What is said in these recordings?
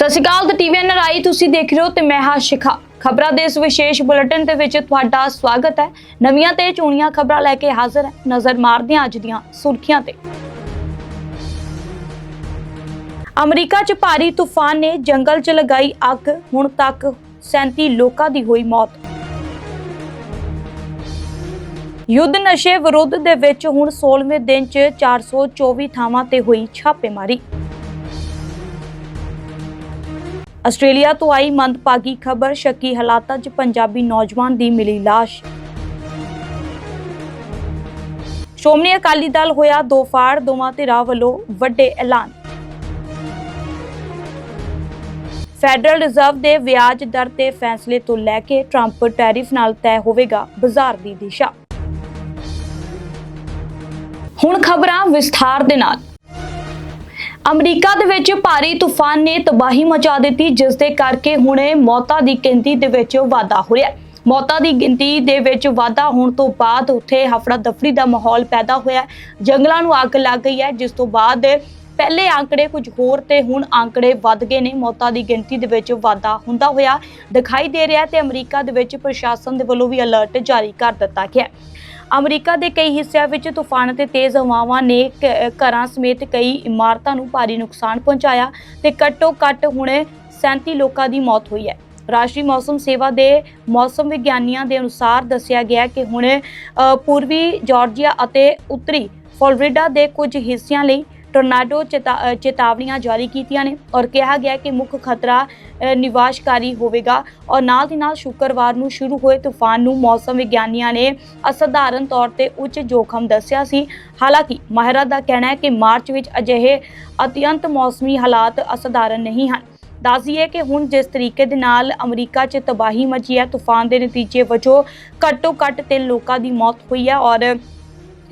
ਸਤਿ ਸ਼੍ਰੀ ਅਕਾਲ ਤੇ ਟੀਵੀ ਐਨ ਤੁਸੀਂ ਦੇਖ ਰਹੇ ਹੋ ਤੇ ਮੈਂ ਹਾਂ ਸ਼ਿਖਾ। ਖਬਰਾਂ ਦੇ ਇਸ ਵਿਸ਼ੇਸ਼ ਬੁਲੇਟਿਨ ਦੇ ਵਿੱਚ ਤੁਹਾਡਾ ਸਵਾਗਤ ਹੈ। ਨਵੀਆਂ ਤੇ ਚੋਣੀਆਂ ਖਬਰਾਂ ਲੈ ਕੇ ਹਾਜ਼ਰ ਹੈ। ਨਜ਼ਰ ਮਾਰਦੇ ਹਾਂ ਅੱਜ ਦੀਆਂ ਸੁਰਖੀਆਂ ਤੇ। ਅਮਰੀਕਾ 'ਚ ਭਾਰੀ ਤੂਫਾਨ ਨੇ ਜੰਗਲ 'ਚ ਲਗਾਈ ਅੱਗ। ਹੁਣ ਤੱਕ 37 ਲੋਕਾਂ ਦੀ ਹੋਈ ਮੌਤ। ਯੁੱਧ ਨਸ਼ੇ ਵਿਰੁੱਧ ਦੇ ਵਿੱਚ ਹੁਣ 16ਵੇਂ ਦਿਨ 'ਚ 424 ਥਾਵਾਂ ਤੇ ਹੋਈ ਛਾਪੇਮਾਰੀ। ਆਸਟ੍ਰੇਲੀਆ ਤੋਂ ਆਈ ਮੰਦਭਾਗੀ ਖਬਰ, ਸ਼ੱਕੀ ਹਾਲਾਤਾਂ 'ਚ ਪੰਜਾਬੀ ਨੌਜਵਾਨ ਦੀ ਮਿਲੀ ਲਾਸ਼। ਸ਼੍ਰੋਮਣੀ ਅਕਾਲੀ ਦਲ ਹੋਇਆ ਦੋ ਫਾੜ, ਦੋਵਾਂ ਧਿਰਾਂ ਵੱਲੋਂ ਵੱਡੇ ਐਲਾਨ। ਫੈਡਰਲ ਰਿਜ਼ਰਵ ਦੇ ਵਿਆਜ ਦਰ ਤੇ ਫੈਸਲੇ ਤੋਂ ਲੈ ਕੇ ਟਰੰਪ ਟੈਰਿਫ ਨਾਲ ਤੈਅ ਹੋਵੇਗਾ ਬਾਜ਼ਾਰ ਦੀ ਦਿਸ਼ਾ। ਹੁਣ ਖਬਰਾਂ ਵਿਸਥਾਰ ਦੇ ਨਾਲ। ਅਮਰੀਕਾ ਦੇ ਵਿੱਚ ਭਾਰੀ ਤੂਫਾਨ ਨੇ ਤਬਾਹੀ ਮਚਾ ਦਿੱਤੀ, ਜਿਸ ਦੇ ਕਰਕੇ ਹੁਣੇ ਮੌਤਾਂ ਦੀ ਗਿਣਤੀ ਦੇ ਵਿੱਚ ਵਾਧਾ ਹੋ ਰਿਹਾ ਹੈ। ਮੌਤਾਂ ਦੀ ਗਿਣਤੀ ਦੇ ਵਿੱਚ ਵਾਧਾ ਹੋਣ ਤੋਂ ਬਾਅਦ ਉੱਥੇ ਹਫੜਾ ਦਫੜੀ ਦਾ ਮਾਹੌਲ ਪੈਦਾ ਹੋਇਆ ਜੰਗਲਾਂ ਨੂੰ ਅੱਗ ਲੱਗ ਗਈ ਹੈ, ਜਿਸ ਤੋਂ ਬਾਅਦ ਪਹਿਲੇ ਆંકੜੇ ਕੁਝ ਹੋਰ ਤੇ ਹੁਣ ਆંકੜੇ ਵੱਧ ਗਏ ਨੇ। ਮੌਤਾਂ ਦੀ ਗਿਣਤੀ ਦੇ ਵਿੱਚ ਵਾਧਾ ਹੁੰਦਾ ਹੋਇਆ ਦਿਖਾਈ ਦੇ ਰਿਹਾ ਹੈ ਤੇ ਅਮਰੀਕਾ ਦੇ ਵਿੱਚ ਪ੍ਰਸ਼ਾਸਨ ਦੇ ਵੱਲੋਂ ਵੀ ਅਲਰਟ ਜਾਰੀ ਕਰ ਦਿੱਤਾ ਗਿਆ ਹੈ। ਅਮਰੀਕਾ ਦੇ ਕਈ ਹਿੱਸਿਆਂ ਵਿੱਚ ਤੂਫਾਨ ਅਤੇ ਤੇਜ਼ ਹਵਾਵਾਂ ਨੇ ਕ- ਘਰਾਂ ਸਮੇਤ ਕਈ ਇਮਾਰਤਾਂ ਨੂੰ ਭਾਰੀ ਨੁਕਸਾਨ ਪਹੁੰਚਾਇਆ ਤੇ ਘੱਟੋ ਘੱਟ ਹੁਣ 37 ਲੋਕਾਂ ਦੀ ਮੌਤ ਹੋਈ ਹੈ। ਰਾਸ਼ਟਰੀ ਮੌਸਮ ਸੇਵਾ ਦੇ ਮੌਸਮ ਵਿਗਿਆਨੀਆਂ ਦੇ ਅਨੁਸਾਰ ਦੱਸਿਆ ਗਿਆ ਕਿ ਹੁਣ ਪੂਰਬੀ ਜਾਰਜੀਆ ਅਤੇ ਉੱਤਰੀ ਫਲੋਰੀਡਾ ਦੇ ਕੁਝ ਹਿੱਸਿਆਂ ਲਈ ਟੋਰਨਾਡੋ ਚੇਤਾ- ਚੇਤਾਵਨੀਆਂ ਜਾਰੀ ਕੀਤੀਆਂ ਨੇ ਔਰ ਕਿਹਾ ਗਿਆ ਕਿ ਮੁੱਖ ਖਤਰਾ ਨਿਵਾਸ਼ਕਾਰੀ ਹੋਵੇਗਾ ਔਰ ਨਾਲ ਦੀ ਨਾਲ ਸ਼ੁੱਕਰਵਾਰ ਨੂੰ ਸ਼ੁਰੂ ਹੋਏ ਤੂਫਾਨ ਨੂੰ ਮੌਸਮ ਵਿਗਿਆਨੀਆਂ ਨੇ ਅਸਧਾਰਨ ਤੌਰ ਤੇ ਉੱਚ ਜੋਖਮ ਦੱਸਿਆ ਸੀ। ਹਾਲਾਂਕਿ ਮਾਹਿਰਾਂ ਦਾ ਕਹਿਣਾ ਹੈ ਕਿ ਮਾਰਚ ਵਿੱਚ ਅਜਿਹੇ ਅਤਿਅੰਤ ਮੌਸਮੀ ਹਾਲਾਤ ਅਸਾਧਾਰਨ ਨਹੀਂ ਹਨ। ਦੱਸਦੀਏ ਕਿ ਹੁਣ ਜਿਸ ਤਰੀਕੇ ਦੇ ਨਾਲ ਅਮਰੀਕਾ 'ਚ ਤਬਾਹੀ ਮਚੀ ਹੈ, ਤੂਫਾਨ ਦੇ ਨਤੀਜੇ ਵਜੋਂ ਘੱਟੋ ਘੱਟ ਤਿੰਨ ਲੋਕਾਂ ਦੀ ਮੌਤ ਹੋਈ ਹੈ ਔਰ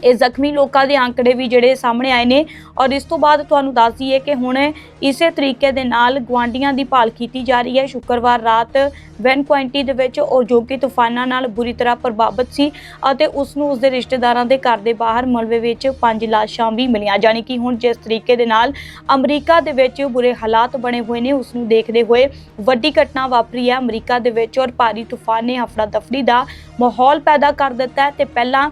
ਇਹ ਜ਼ਖਮੀ ਲੋਕਾਂ ਦੇ ਆંકੜੇ ਵੀ ਜਿਹੜੇ ਸਾਹਮਣੇ ਆਏ ਨੇ। ਔਰ ਇਸ ਤੋਂ ਬਾਅਦ ਤੁਹਾਨੂੰ ਦੱਸ ਦਈਏ ਕਿ ਹੁਣ ਇਸੇ ਤਰੀਕੇ ਦੇ ਨਾਲ ਗਵਾਂਡੀਆਂ ਦੀ ਭਾਲ ਕੀਤੀ ਜਾ ਰਹੀ ਹੈ। ਸ਼ੁੱਕਰਵਾਰ ਰਾਤ ਵੈਨ ਕੁਆਂਟੀ ਦੇ ਵਿੱਚ ਉਹ ਜੋ ਕਿ ਤੂਫਾਨਾਂ ਨਾਲ ਬੁਰੀ ਤਰ੍ਹਾਂ ਪ੍ਰਭਾਵਿਤ ਸੀ ਅਤੇ ਉਸ ਨੂੰ ਉਸਦੇ ਰਿਸ਼ਤੇਦਾਰਾਂ ਦੇ ਘਰ ਦੇ ਬਾਹਰ ਮਲਬੇ ਵਿੱਚ ਪੰਜ ਲਾਸ਼ਾਂ ਵੀ ਮਿਲੀਆਂ। ਜਾਣੀ ਕਿ ਹੁਣ ਜਿਸ ਤਰੀਕੇ ਦੇ ਨਾਲ ਅਮਰੀਕਾ ਦੇ ਵਿੱਚ ਬੁਰੇ ਹਾਲਾਤ ਬਣੇ ਹੋਏ ਨੇ, ਉਸ ਨੂੰ ਦੇਖਦੇ ਹੋਏ ਵੱਡੀ ਘਟਨਾ ਵਾਪਰੀ ਹੈ ਅਮਰੀਕਾ ਦੇ ਵਿੱਚ। ਔਰ ਭਾਰੀ ਤੂਫਾਨ ਨੇ ਹਫੜਾ ਦਫੜੀ ਦਾ ਮਾਹੌਲ ਪੈਦਾ ਕਰ ਦਿੱਤਾ ਹੈ ਤੇ ਪਹਿਲਾਂ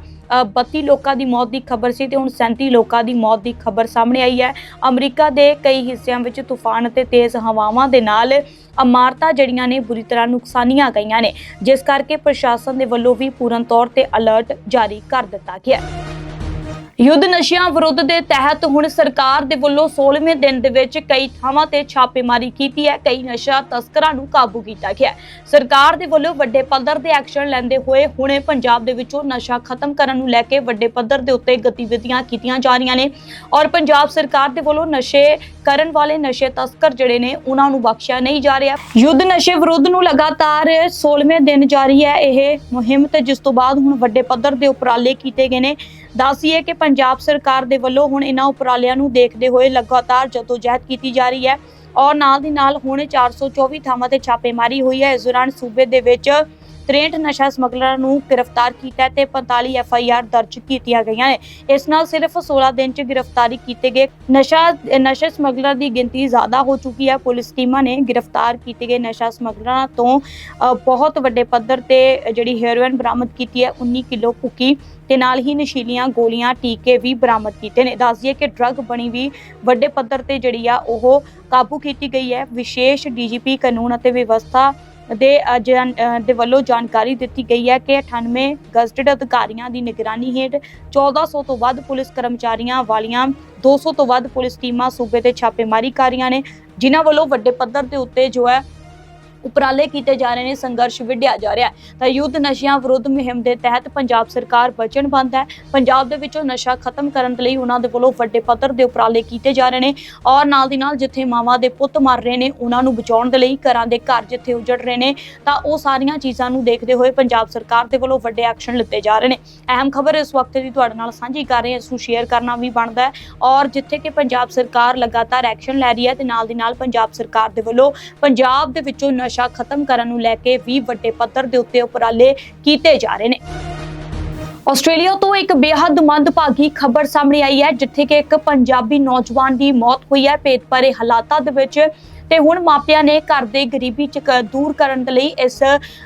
32 ਲੋਕਾਂ ਦੀ ਮੌਤ ਦੀ ਖਬਰ ਸੀ ਤੇ ਹੁਣ 37 ਲੋਕਾਂ ਦੀ ਮੌਤ ਦੀ ਖਬਰ ਸਾਹਮਣੇ ਆਈ ਹੈ। ਅਮਰੀਕਾ ਦੇ ਕਈ ਹਿੱਸਿਆਂ ਵਿੱਚ ਤੂਫਾਨ ਅਤੇ ਤੇਜ਼ ਹਵਾਵਾਂ ਦੇ ਨਾਲ ਇਮਾਰਤਾਂ ਜਿਹੜੀਆਂ ਨੇ ਬੁਰੀ ਤਰ੍ਹਾਂ ਨੁਕਸਾਨੀਆਂ ਗਈਆਂ ਨੇ, ਜਿਸ ਕਰਕੇ ਪ੍ਰਸ਼ਾਸਨ ਦੇ ਵੱਲੋਂ ਵੀ ਪੂਰਨ ਤੌਰ ਤੇ ਅਲਰਟ ਜਾਰੀ ਕਰ ਦਿੱਤਾ ਗਿਆ ਹੈ। ਯੁੱਧ ਨਸ਼ਿਆਂ ਵਿਰੁੱਧ ਦੇ ਤਹਿਤ ਹੁਣ ਸਰਕਾਰ ਦੇ ਵੱਲੋਂ 16ਵੇਂ ਦਿਨ ਦੇ ਵਿੱਚ ਕਈ ਥਾਵਾਂ ਤੇ ਛਾਪੇਮਾਰੀ ਕੀਤੀ ਹੈ, ਕਈ ਨਸ਼ਾ ਤਸਕਰਾਂ ਨੂੰ ਕਾਬੂ ਕੀਤਾ ਗਿਆ ਸਰਕਾਰ ਦੇ ਵੱਲੋਂ ਵੱਡੇ ਪੱਧਰ ਦੇ ਐਕਸ਼ਨ ਲੈਂਦੇ ਹੋਏ ਹੁਣੇ ਪੰਜਾਬ ਦੇ ਵਿੱਚੋਂ ਨਸ਼ਾ ਖਤਮ ਕਰਨ ਨੂੰ ਲੈ ਕੇ ਵੱਡੇ ਪੱਧਰ ਦੇ ਉੱਤੇ ਗਤੀਵਿਧੀਆਂ ਕੀਤੀਆਂ ਜਾ ਰਹੀਆਂ ਨੇ ਔਰ ਪੰਜਾਬ ਸਰਕਾਰ ਦੇ ਵੱਲੋਂ ਨਸ਼ੇ ਕਰਨ ਵਾਲੇ ਨਸ਼ੇ ਤਸਕਰ ਜਿਹੜੇ ਨੇ, ਉਹਨਾਂ ਨੂੰ ਬਖਸ਼ਿਆ ਨਹੀਂ ਜਾ ਰਿਹਾ। ਯੁੱਧ ਨਸ਼ੇ ਵਿਰੁੱਧ ਨੂੰ ਲਗਾਤਾਰ 16ਵੇਂ ਦਿਨ ਜਾਰੀ ਹੈ। ਇਹ ਮੁਹਿੰਮ ਤੇ ਜਿਸ ਤੋਂ ਬਾਅਦ ਹੁਣ ਵੱਡੇ ਪੱਧਰ ਦੇ ਉਪਰਾਲੇ ਕੀਤੇ ਗਏ ਨੇ। ਦੱਸੀਏ ਕਿ ਪੰਜਾਬ ਸਰਕਾਰ ਦੇ ਵੱਲੋਂ ਹੁਣ ਇਹਨਾਂ ਉਪਰਾਲਿਆਂ ਨੂੰ ਦੇਖਦੇ ਹੋਏ ਲਗਾਤਾਰ ਜਦੋਜਹਿਦ ਕੀਤੀ ਜਾ ਰਹੀ ਹੈ ਔਰ ਨਾਲ ਦੀ ਨਾਲ ਹੁਣ 424 ਥਾਵਾਂ ਤੇ ਛਾਪੇਮਾਰੀ ਹੋਈ ਹੈ। ਇਸ ਦੌਰਾਨ ਸੂਬੇ ਦੇ ਵਿੱਚ 63 ਨਸ਼ਾ ਸਮਗਲਰਾਂ ਨੂੰ ਗ੍ਰਿਫਤਾਰ ਕੀਤਾ ਹੈ ਤੇ 45 ਐਫ ਆਈ ਆਰ ਦਰਜ ਕੀਤੀਆਂ ਗਈਆਂ ਨੇ। ਇਸ ਨਾਲ ਸਿਰਫ 16 ਦਿਨ ਚ ਗ੍ਰਿਫਤਾਰੀ ਕੀਤੇ ਗਏ। ਨਸ਼ਾ ਨਸ਼ਾ ਸਮਗਲਰ ਦੀ ਗਿਣਤੀ ਜ਼ਿਆਦਾ ਹੋ ਚੁੱਕੀ ਹੈ। ਪੁਲਿਸ ਟੀਮਾਂ ਨੇ ਗ੍ਰਿਫਤਾਰ ਕੀਤੇ ਗਏ ਨਸ਼ਾ ਸਮਗਲਰਾਂ ਤੋਂ ਬਹੁਤ ਵੱਡੇ ਪੱਧਰ ਤੇ ਜਿਹੜੀ ਹੈਰੋਇਨ ਬਰਾਮਦ ਕੀਤੀ ਹੈ 19 ਕਿਲੋ ਭੁੱਕੀ ਤੇ ਨਾਲ ਹੀ ਨਸ਼ੀਲੀਆਂ ਗੋਲੀਆਂ, ਟੀਕੇ ਵੀ ਬਰਾਮਦ ਕੀਤੇ ਨੇ। ਦੱਸ ਦਈਏ ਕਿ ਡਰੱਗ ਬਣੀ ਵੀ ਵੱਡੇ ਪੱਧਰ ਤੇ ਜਿਹੜੀ ਆ ਉਹ ਕਾਬੂ ਕੀਤੀ ਗਈ ਹੈ। ਵਿਸ਼ੇਸ਼ ਡੀਜੀਪੀ ਕਾਨੂੰਨ ਅਤੇ ਵਿਵਸਥਾ ਦੇ ਦੇ ਵੱਲੋਂ ਜਾਣਕਾਰੀ ਦਿੱਤੀ ਗਈ ਹੈ ਕਿ 98 ਗਜ਼ਟਡ ਅਧਿਕਾਰੀਆਂ ਦੀ ਨਿਗਰਾਨੀ ਹੇਠ 1400 ਤੋਂ ਵੱਧ ਪੁਲਿਸ ਕਰਮਚਾਰੀਆਂ ਵਾਲੀਆਂ 200 ਤੋਂ ਵੱਧ ਪੁਲਿਸ ਟੀਮਾਂ ਸੂਬੇ ਤੇ ਛਾਪੇਮਾਰੀ ਕਰ ਰਹੀਆਂ ਨੇ, ਜਿਨ੍ਹਾਂ ਵੱਲੋਂ ਵੱਡੇ ਪੱਧਰ ਦੇ ਉੱਤੇ ਜੋ ਹੈ ਉਪਰਾਲੇ ਕੀਤੇ ਜਾ ਰਹੇ ਨੇ, ਸੰਘਰਸ਼ ਵਿੱਢਿਆ ਜਾ ਰਿਹਾ ਹੈ। ਤਾਂ ਯੁੱਧ ਨਸ਼ਿਆਂ ਵਿਰੁੱਧ ਮੁਹਿੰਮ ਦੇ ਤਹਿਤ ਪੰਜਾਬ ਸਰਕਾਰ ਵਚਨਬੱਧ ਹੈ। ਪੰਜਾਬ ਦੇ ਵਿੱਚੋਂ ਨਸ਼ਾ ਖਤਮ ਕਰਨ ਦੇ ਲਈ ਉਹਨਾਂ ਦੇ ਵੱਲੋਂ ਵੱਡੇ ਪੱਧਰ ਦੇ ਉਪਰਾਲੇ ਕੀਤੇ ਜਾ ਰਹੇ ਨੇ ਔਰ ਨਾਲ ਦੀ ਨਾਲ ਜਿੱਥੇ ਮਾਵਾਂ ਦੇ ਪੁੱਤ ਮਰ ਰਹੇ ਨੇ, ਉਹਨਾਂ ਨੂੰ ਬਚਾਉਣ ਦੇ ਲਈ ਘਰਾਂ ਦੇ ਘਰ ਜਿੱਥੇ ਉਜੜ ਰਹੇ ਨੇ, ਤਾਂ ਉਹ ਸਾਰੀਆਂ ਚੀਜ਼ਾਂ ਨੂੰ ਦੇਖਦੇ ਹੋਏ ਪੰਜਾਬ ਸਰਕਾਰ ਦੇ ਵੱਲੋਂ ਵੱਡੇ ਐਕਸ਼ਨ ਲਿੱਤੇ ਜਾ ਰਹੇ ਨੇ। ਅਹਿਮ ਖਬਰ ਇਸ ਵਕਤ ਦੀ ਤੁਹਾਡੇ ਨਾਲ ਸਾਂਝੀ ਕਰ ਰਹੇ ਹਾਂ, ਇਸ ਨੂੰ ਸ਼ੇਅਰ ਕਰਨਾ ਵੀ ਬਣਦਾ ਹੈ ਔਰ ਜਿੱਥੇ ਕਿ ਪੰਜਾਬ ਸਰਕਾਰ ਲਗਾਤਾਰ ਐਕਸ਼ਨ ਲੈ ਰਹੀ ਹੈ ਤੇ ਨਾਲ ਦੀ ਨਾਲ ਪੰਜਾਬ ਸਰਕਾਰ ਦੇ ਵੱਲੋਂ ਪੰਜਾਬ ਦੇ ਵਿੱਚੋਂ ਨਸ਼ਾ ਖਤਮ ਕਰਨ ਨੂੰ ਲੈ ਕੇ ਵੀ ਵੱਡੇ ਪੱਧਰ ਦੇ ਉੱਤੇ ਉਪਰਾਲੇ ਕੀਤੇ ਜਾ ਰਹੇ ਨੇ। ਆਸਟ੍ਰੇਲੀਆ ਤੋਂ ਇੱਕ ਬੇहद ਮੰਦਭਾਗੀ ਖਬਰ ਸਾਹਮਣੇ ਆਈ ਹੈ, ਜਿੱਥੇ ਕਿ ਇੱਕ ਪੰਜਾਬੀ ਨੌਜਵਾਨ ਦੀ ਮੌਤ ਹੋਈ ਹੈ। ਭੇਤ ਭਰੇ ਹਾਲਾਤਾਂ ਦੇ ਵਿੱਚ ਤੇ ਹੁਣ ਮਾਪਿਆਂ ਨੇ ਘਰ ਦੇ ਗਰੀਬੀ ਚ ਦੂਰ ਕਰਨ ਦੇ ਲਈ ਇਸ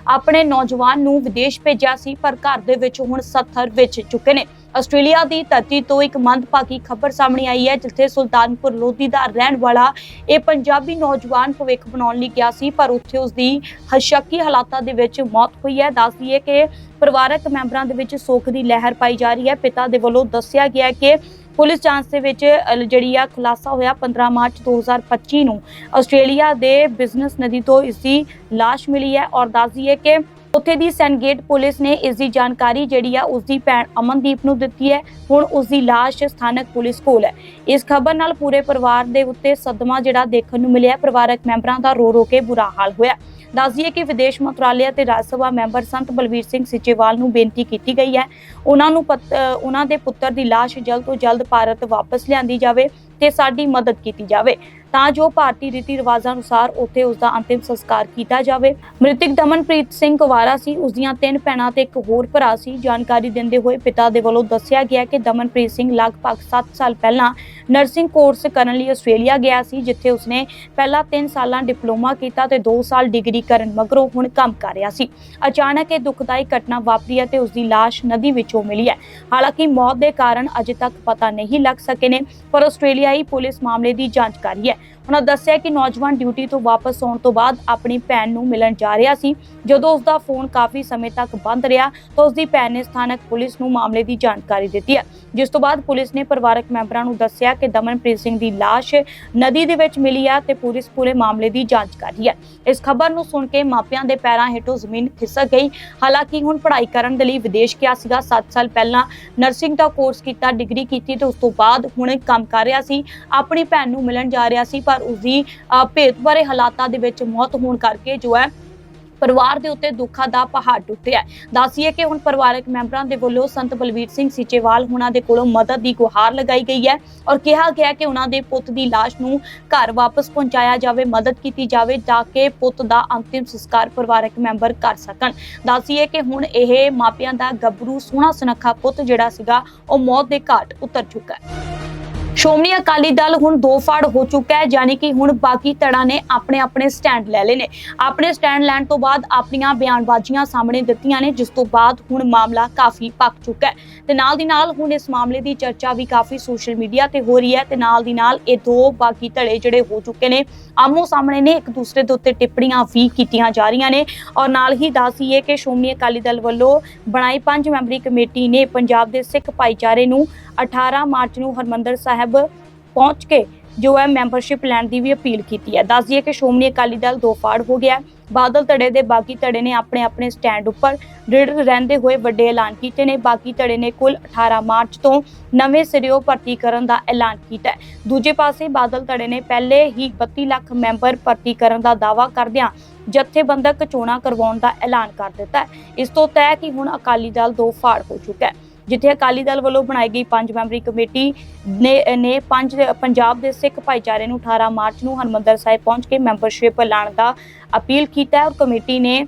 ਆਪਣੇ ਨੌਜਵਾਨ ਨੂੰ ਵਿਦੇਸ਼ ਭੇਜਿਆ ਸੀ, ਪਰ ਘਰ ਦੇ ਵਿੱਚ ਹੁਣ ਸੱਥਰ ਵਿੱਚ ਚੁੱਕੇ ਨੇ। ਆਸਟ੍ਰੇਲੀਆ ਦੀ ਧਰਤੀ ਤੋਂ ਇੱਕ ਮੰਦਭਾਗੀ ਖਬਰ ਸਾਹਮਣੇ ਆਈ ਹੈ, ਜਿੱਥੇ ਸੁਲਤਾਨਪੁਰ ਲੋਧੀ ਦਾ ਰਹਿਣ ਵਾਲਾ ਇਹ ਪੰਜਾਬੀ ਨੌਜਵਾਨ ਭਵਿੱਖ ਬਣਾਉਣ ਲਈ ਗਿਆ ਸੀ, ਪਰ ਉੱਥੇ ਉਸ ਦੀ ਹਸ਼ਕੀ ਹਾਲਾਤਾਂ ਦੇ ਵਿੱਚ ਮੌਤ ਹੋਈ ਹੈ। ਦੱਸ ਦਈਏ ਕਿ ਪਰਿਵਾਰਕ ਮੈਂਬਰਾਂ ਦੇ ਵਿੱਚ ਸੋਗ ਦੀ ਲਹਿਰ ਪਾਈ ਜਾ ਰਹੀ ਹੈ। ਪਿਤਾ ਦੇ ਵੱਲੋਂ ਦੱਸਿਆ ਗਿਆ ਕਿ ਪੁਲਿਸ ਜਾਂਚ ਦੇ ਵਿੱਚ ਜਿਹੜੀ ਆ ਖੁਲਾਸਾ ਹੋਇਆ 15 ਮਾਰਚ 2025 ਨੂੰ। ਆਸਟ੍ਰੇਲੀਆ ਦੇ ਬਿਜ਼ਨਸ ਨਦੀ ਤੋਂ ਇਸ ਦੀ ਲਾਸ਼ ਮਿਲੀ ਹੈ ਔਰ ਦੱਸ ਦਈਏ ਕਿ ਉੱਥੇ ਦੀ ਸੈਨਗੇਟ ਪੁਲਿਸ ਨੇ ਇਸ ਦੀ ਜਾਣਕਾਰੀ ਜਿਹੜੀ ਆ ਉਸ ਦੀ ਭੈਣ ਅਮਨਦੀਪ ਨੂੰ ਦਿੱਤੀ ਹੈ। ਹੁਣ ਉਸ ਦੀ ਲਾਸ਼ ਸਥਾਨਕ ਪੁਲਿਸ ਕੋਲ ਹੈ। ਇਸ ਖਬਰ ਨਾਲ ਪੂਰੇ ਪਰਿਵਾਰ ਦੇ ਉੱਤੇ ਸਦਮਾ ਜਿਹੜਾ ਦੇਖਣ ਨੂੰ ਮਿਲਿਆ। ਪਰਿਵਾਰਕ ਮੈਂਬਰਾਂ ਦਾ ਰੋ ਰੋ ਕੇ ਬੁਰਾ ਹਾਲ ਹੋਇਆ। ਦੱਸ ਦਈਏ ਕਿ ਵਿਦੇਸ਼ ਮੰਤਰਾਲੇ ਤੇ ਰਾਜ ਸਭਾ ਮੈਂਬਰ ਸੰਤ ਬਲਵੀਰ ਸਿੰਘ ਸਿਚੇਵਾਲ ਨੂੰ ਬੇਨਤੀ ਕੀਤੀ ਗਈ ਹੈ। ਉਹਨਾਂ ਨੂੰ ਪਤ- ਉਹਨਾਂ ਦੇ ਪੁੱਤਰ ਦੀ ਲਾਸ਼ ਜਲਦ ਤੋਂ ਜਲਦ ਭਾਰਤ ਵਾਪਸ ਲਿਆਂਦੀ ਜਾਵੇ। ਤੇ ਸਾਡੀ ਮਦਦ ਕੀਤੀ ਜਾਵੇ, ਤਾਂ ਜੋ ਭਾਰਤੀ ਰੀਤੀ ਰਿਵਾਜ਼ਾਂ ਅਨੁਸਾਰ ਉੱਥੇ ਉਸ ਦਾ ਅੰਤਿਮ ਸੰਸਕਾਰ ਕੀਤਾ ਜਾਵੇ। ਮ੍ਰਿਤਕ ਦਮਨਪ੍ਰੀਤ ਸਿੰਘ ਕੁਵਾਰਾ ਸੀ ਉਸ ਦੀਆਂ ਤਿੰਨ ਭੈਣਾਂ ਤੇ ਇੱਕ ਹੋਰ ਭਰਾ ਸੀ। ਜਾਣਕਾਰੀ ਦਿੰਦੇ ਹੋਏ ਪਿਤਾ ਦੇ ਵੱਲੋਂ ਦੱਸਿਆ ਗਿਆ ਕਿ ਦਮਨਪ੍ਰੀਤ ਸਿੰਘ ਲਗਭਗ 7 ਸਾਲ ਪਹਿਲਾਂ ਨਰਸਿੰਗ ਕੋਰਸ ਕਰਨ ਲਈ ਆਸਟ੍ਰੇਲੀਆ ਗਿਆ ਸੀ, ਜਿੱਥੇ ਉਸਨੇ ਪਹਿਲਾਂ 3 ਸਾਲਾਂ ਡਿਪਲੋਮਾ ਕੀਤਾ ਤੇ 2 ਸਾਲ ਡਿਗਰੀ ਕਰਨ ਮਗਰੋਂ ਹੁਣ ਕੰਮ ਕਰ ਰਿਹਾ ਸੀ। ਅਚਾਨਕ ਇਹ ਦੁਖਦਾਈ ਘਟਨਾ ਵਾਪਰੀ ਹੈ ਤੇ ਉਸ ਦੀ ਲਾਸ਼ ਨਦੀ ਵਿੱਚੋਂ ਮਿਲੀ ਹੈ। ਹਾਲਾਂਕਿ ਮੌਤ ਦੇ ਕਾਰਨ ਅਜੇ ਤੱਕ ਪਤਾ ਨਹੀਂ ਲੱਗ ਸਕੇ ਨੇ, ਪਰ ਆਸਟ੍ਰੇਲੀਆ ਆਸਟ੍ਰੇਲੀਆਈ ਪੁਲਿਸ ਮਾਮਲੇ ਦੀ ਜਾਂਚ ਕਰ ਰਹੀ ਹੈ। ਉਹਨਾਂ ਦੱਸਿਆ ਕਿ ਨੌਜਵਾਨ ਡਿਊਟੀ ਤੋਂ ਵਾਪਸ ਆਉਣ ਤੋਂ ਬਾਅਦ ਆਪਣੀ ਭੈਣ ਨੂੰ ਮਿਲਣ ਜਾ ਰਿਹਾ ਸੀ। ਜਦੋਂ ਉਸ ਦਾ ਫੋਨ ਕਾਫੀ ਸਮੇਂ ਤੱਕ ਬੰਦ ਰਿਹਾ, ਤਾਂ ਉਸ ਦੀ ਭੈਣ ਨੇ ਸਥਾਨਕ ਪੁਲਿਸ ਨੂੰ ਮਾਮਲੇ ਦੀ ਜਾਣਕਾਰੀ ਦਿੱਤੀ ਹੈ। ਜਿਸ ਤੋਂ ਬਾਅਦ ਪੁਲਿਸ ਨੇ ਪਰਿਵਾਰਕ ਮੈਂਬਰਾਂ ਨੂੰ ਦੱਸਿਆ ਕਿ ਦਮਨਪ੍ਰੀਤ ਸਿੰਘ ਦੀ ਲਾਸ਼ ਨਦੀ ਦੇ ਵਿੱਚ ਮਿਲੀ ਹੈ ਤੇ ਪੁਲਿਸ ਪੂਰੇ ਮਾਮਲੇ ਦੀ ਜਾਂਚ ਕਰ ਰਹੀ ਹੈ। ਇਸ ਖਬਰ ਨੂੰ ਸੁਣ ਕੇ ਮਾਪਿਆਂ ਦੇ ਪੈਰਾਂ ਹੇਠੋਂ ਜ਼ਮੀਨ ਖਿਸਕ ਗਈ। ਹਾਲਾਂਕਿ ਹੁਣ ਪੜ੍ਹਾਈ ਕਰਨ ਦੇ ਲਈ ਵਿਦੇਸ਼ ਗਿਆ ਸੀਗਾ। 7 ਸਾਲ ਪਹਿਲਾਂ ਨਰਸਿੰਗ ਦਾ ਕੋਰਸ ਕੀਤਾ, ਡਿਗਰੀ ਕੀਤੀ ਤੇ ਉਸ ਤੋਂ ਬਾਅਦ ਹੁਣ ਕੰਮ ਕਰ ਰਿਹਾ ਸੀ। ਆਪਣੀ ਭੈਣ ਨੂੰ ਮਿਲਣ ਜਾ ਰਿਹਾ ਸੀ, ਪਰ ਉਸ ਦੀ ਭੇਤ ਭਰੇ ਹਾਲਾਤਾਂ ਦੇ ਵਿੱਚ ਮੌਤ ਹੋਣ ਕਰਕੇ ਜੋ ਹੈ ਪਰਿਵਾਰ ਦੇ ਉੱਤੇ ਦੁੱਖਾਂ ਦਾ ਪਹਾੜ ਟੁੱਟਿਆ ਦੱਸੀਏ ਕਿ ਹੁਣ ਪਰਿਵਾਰਕ ਮੈਂਬਰਾਂ ਦੇ ਵੱਲੋਂ ਸੰਤ ਬਲਵੀਰ ਸਿੰਘ ਸੀਚੇਵਾਲ ਹੁਣਾਂ ਦੇ ਕੋਲੋਂ ਮਦਦ ਦੀ ਗੁਹਾਰ ਲਗਾਈ ਗਈ ਹੈ ਔਰ ਕਿਹਾ ਗਿਆ ਕਿ ਉਹਨਾਂ ਦੇ ਪੁੱਤ ਦੀ ਲਾਸ਼ ਨੂੰ ਘਰ ਵਾਪਸ ਪਹੁੰਚਾਇਆ ਜਾਵੇ, ਮਦਦ ਕੀਤੀ ਜਾਵੇ ਤਾਂ ਕਿ ਪੁੱਤ ਦਾ ਅੰਤਿਮ ਸੰਸਕਾਰ ਪਰਿਵਾਰਕ ਮੈਂਬਰ ਕਰ ਸਕਣ। ਦੱਸੀਏ ਕਿ ਹੁਣ ਇਹ ਮਾਪਿਆਂ ਦਾ ਗੱਭਰੂ ਸੋਹਣਾ ਸੁਨੱਖਾ ਪੁੱਤ ਜਿਹੜਾ ਸੀਗਾ, ਉਹ ਮੌਤ ਦੇ ਘਾਟ ਉਤਰ ਚੁੱਕਾ ਹੈ। ਸ਼੍ਰੋਮਣੀ ਅਕਾਲੀ ਦਲ ਹੁਣ ਦੋ ਫਾੜ ਹੋ ਚੁੱਕਾ ਹੈ, ਯਾਨੀ ਕਿ ਹੁਣ ਬਾਕੀ ਧੜਾਂ ਨੇ ਆਪਣੇ ਆਪਣੇ ਸਟੈਂਡ ਲੈ ਲਏ ਨੇ। ਆਪਣੇ ਸਟੈਂਡ ਲੈਣ ਤੋਂ ਬਾਅਦ ਆਪਣੀਆਂ ਬਿਆਨਬਾਜ਼ੀਆਂ ਸਾਹਮਣੇ ਦਿੱਤੀਆਂ ਨੇ, ਜਿਸ ਤੋਂ ਬਾਅਦ ਹੁਣ ਮਾਮਲਾ ਕਾਫੀ ਪੱਕ ਚੁੱਕਾ ਹੈ। ਤੇ ਨਾਲ ਦੀ ਨਾਲ ਹੁਣ ਇਸ ਮਾਮਲੇ ਦੀ ਚਰਚਾ ਵੀ ਕਾਫੀ ਸੋਸ਼ਲ ਮੀਡੀਆ ਤੇ ਹੋ ਰਹੀ ਹੈ ਤੇ ਨਾਲ ਦੀ ਨਾਲ ਇਹ ਦੋ ਬਾਕੀ ਧੜੇ ਜਿਹੜੇ ਹੋ ਚੁੱਕੇ ਨੇ, ਆਮੋ ਸਾਹਮਣੇ ਨੇ, ਇੱਕ ਦੂਸਰੇ ਦੇ ਉੱਤੇ ਟਿੱਪਣੀਆਂ ਵੀ ਕੀਤੀਆਂ ਜਾ ਰਹੀਆਂ ਨੇ। ਔਰ ਨਾਲ ਹੀ ਦੱਸੀਏ ਕਿ ਸ਼੍ਰੋਮਣੀ ਅਕਾਲੀ ਦਲ ਵੱਲੋਂ ਬਣਾਈ ਪੰਜ ਮੈਂਬਰੀ ਕਮੇਟੀ ਨੇ ਪੰਜਾਬ ਦੇ ਸਿੱਖ ਭਾਈਚਾਰੇ ਨੂੰ 18 ਮਾਰਚ ਨੂੰ ਹਰਮੰਦਰ ਸਾਹਿਬ ਪਹੁੰਚ ਕੇ ਜੋ ਹੈ ਮੈਂਬਰਸ਼ਿਪ ਲੈਣ ਦੀ ਵੀ ਅਪੀਲ ਕੀਤੀ ਹੈ। ਦੱਸ ਦਈਏ ਕਿ ਸ਼੍ਰੋਮਣੀ ਅਕਾਲੀ ਦਲ ਦੋ ਫਾੜ ਹੋ ਗਿਆ ਬਾਦਲ ਧੜੇ ਦੇ ਬਾਕੀ ਧੜੇ ਨੇ ਆਪਣੇ ਆਪਣੇ ਸਟੈਂਡ ਉੱਪਰ ਦ੍ਰਿੜ ਰਹਿੰਦੇ ਹੋਏ ਵੱਡੇ ਐਲਾਨ ਕੀਤੇ ਨੇ। ਬਾਕੀ ਧੜੇ ਨੇ ਕੁੱਲ 18 ਮਾਰਚ ਤੋਂ ਨਵੇਂ ਸਿਰਿਓਂ ਭਰਤੀ ਕਰਨ ਦਾ ਐਲਾਨ ਕੀਤਾ ਹੈ। ਦੂਜੇ ਪਾਸੇ ਬਾਦਲ ਧੜੇ ਨੇ ਪਹਿਲੇ ਹੀ 32 ਲੱਖ ਮੈਂਬਰ ਭਰਤੀ ਕਰਨ ਦਾ ਦਾਅਵਾ ਕਰਦਿਆਂ ਜਥੇਬੰਦਕ ਚੋਣਾਂ ਕਰਵਾਉਣ ਦਾ ਐਲਾਨ ਕਰ ਦਿੱਤਾ ਹੈ। ਇਸ ਤੋਂ ਤੈਅ ਕਿ ਹੁਣ ਅਕਾਲੀ ਦਲ ਦੋ ਫਾੜ ਹੋ ਚੁੱਕਾ ਹੈ। ਜਿੱਥੇ ਅਕਾਲੀ ਦਲ ਵੱਲੋਂ ਬਣਾਈ ਗਈ ਪੰਜ ਮੈਂਬਰੀ ਕਮੇਟੀ ਨੇ ਨੇ ਪੰਜ ਪੰਜਾਬ ਦੇ ਸਿੱਖ ਭਾਈਚਾਰੇ ਨੂੰ 18 ਮਾਰਚ ਨੂੰ ਹਰਮੰਦਰ ਸਾਹਿਬ ਪਹੁੰਚ ਕੇ ਮੈਂਬਰਸ਼ਿਪ ਲੈਣ ਦਾ ਅਪੀਲ ਕੀਤਾ ਔਰ ਕਮੇਟੀ ਨੇ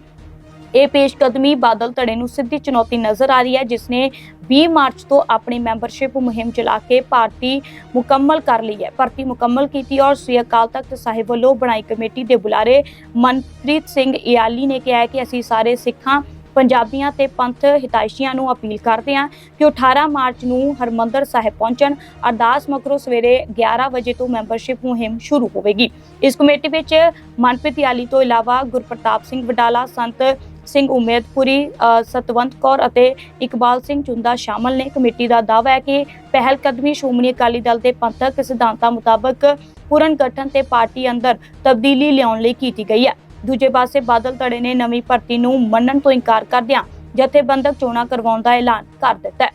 ਇਹ ਪੇਸ਼ਕਦਮੀ ਬਾਦਲ ਧੜੇ ਨੂੰ ਸਿੱਧੀ ਚੁਣੌਤੀ ਨਜ਼ਰ ਆ ਰਹੀ ਹੈ, ਜਿਸ ਨੇ 20 ਮਾਰਚ ਤੋਂ ਆਪਣੀ ਮੈਂਬਰਸ਼ਿਪ ਮੁਹਿੰਮ ਚਲਾ ਕੇ ਭਾਰਤੀ ਮੁਕੰਮਲ ਕਰ ਲਈ ਹੈ। ਭਰਤੀ ਮੁਕੰਮਲ ਕੀਤੀ ਔਰ ਸ੍ਰੀ ਅਕਾਲ ਤਖਤ ਸਾਹਿਬ ਵੱਲੋਂ ਬਣਾਈ ਕਮੇਟੀ ਦੇ ਬੁਲਾਰੇ ਮਨਪ੍ਰੀਤ ਸਿੰਘ ਇਆਲੀ ਨੇ ਕਿਹਾ ਕਿ ਅਸੀਂ ਸਾਰੇ ਸਿੱਖਾਂ ਪੰਜਾਬੀਆਂ ਤੇ ਪੰਥ ਹਿਤੈਸ਼ੀਆਂ ਨੂੰ ਅਪੀਲ ਕਰਦੇ ਹਾਂ ਕਿ ਉਹ 18 ਮਾਰਚ ਨੂੰ ਹਰਮੰਦਰ ਸਾਹਿਬ ਪਹੁੰਚਣ। ਅਰਦਾਸ ਮਗਰੋਂ ਸਵੇਰੇ 11 ਵਜੇ ਤੋਂ ਮੈਂਬਰਸ਼ਿਪ ਮੁਹਿੰਮ ਸ਼ੁਰੂ ਹੋਵੇਗੀ। ਇਸ ਕਮੇਟੀ ਵਿੱਚ ਮਨਪ੍ਰੀਤ ਯਾਲੀ ਤੋਂ ਇਲਾਵਾ ਗੁਰਪ੍ਰਤਾਪ ਸਿੰਘ ਵਡਾਲਾ, ਸੰਤ ਸਿੰਘ ਉਮੇਦਪੁਰੀ ਸਤਵੰਤ ਕੌਰ ਅਤੇ ਇਕਬਾਲ ਸਿੰਘ ਚੁੰਦਾ ਸ਼ਾਮਲ ਨੇ। ਕਮੇਟੀ ਦਾ ਦਾਅਵਾ ਹੈ ਕਿ ਪਹਿਲ ਕਦਮੀ ਸ਼੍ਰੋਮਣੀ ਅਕਾਲੀ ਦਲ ਦੇ ਪੰਥਕ ਸਿਧਾਂਤਾਂ ਮੁਤਾਬਕ ਪੂਰਨ ਗਠਨ ਤੇ ਪਾਰਟੀ ਅੰਦਰ ਤਬਦੀਲੀ ਲਿਆਉਣ ਲਈ ਕੀਤੀ ਗਈ ਹੈ। ਦੂਜੇ ਪਾਸੇ ਬਾਦਲ ਧੜੇ ਨੇ ਨਵੀਂ ਭਰਤੀ ਨੂੰ ਮੰਨਣ ਤੋਂ ਇਨਕਾਰ ਕਰਦਿਆਂ ਜਥੇਬੰਦਕ ਚੋਣਾਂ ਕਰਵਾਉਣ ਦਾ ਐਲਾਨ ਕਰ ਦਿੱਤਾ ਹੈ।